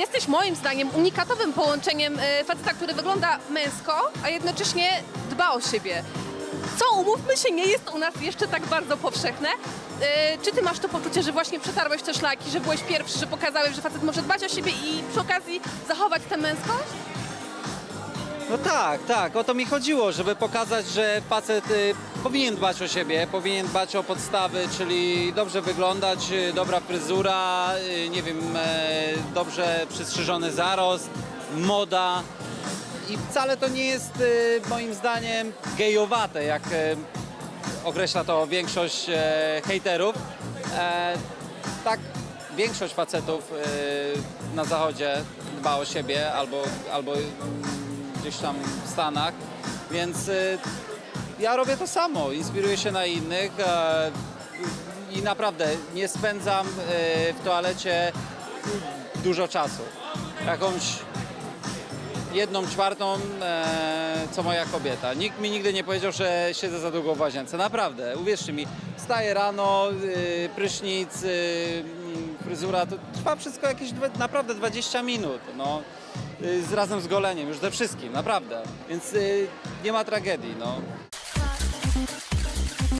Jesteś moim zdaniem unikatowym połączeniem e, faceta, który wygląda męsko, a jednocześnie dba o siebie. Co, umówmy się, nie jest u nas jeszcze tak bardzo powszechne. E, Czy ty masz to poczucie, że właśnie przetarłeś te szlaki, że byłeś pierwszy, że pokazałeś, że facet może dbać o siebie i przy okazji zachować tę męskość? No tak, tak, o to mi chodziło, żeby pokazać, że facet y, powinien dbać o siebie, powinien dbać o podstawy, czyli dobrze wyglądać, y, dobra fryzura, y, nie wiem, e, dobrze przystrzyżony zarost, moda. I wcale to nie jest y, moim zdaniem gejowate, jak e, określa to większość e, hejterów. E, tak, większość facetów e, na zachodzie dba o siebie albo, albo mm, gdzieś tam w Stanach, więc e, ja robię to samo, inspiruję się na innych e, i naprawdę nie spędzam e, w toalecie dużo czasu. Jakąś jedną czwartą, e, co moja kobieta. Nikt mi nigdy nie powiedział, że siedzę za długo w łazience. Naprawdę, uwierzcie mi, wstaję rano, y, prysznic, y, mm, fryzura, to trwa wszystko jakieś naprawdę 20 minut. No, y, z, razem z goleniem, już ze wszystkim, naprawdę. Więc y, nie ma tragedii. No.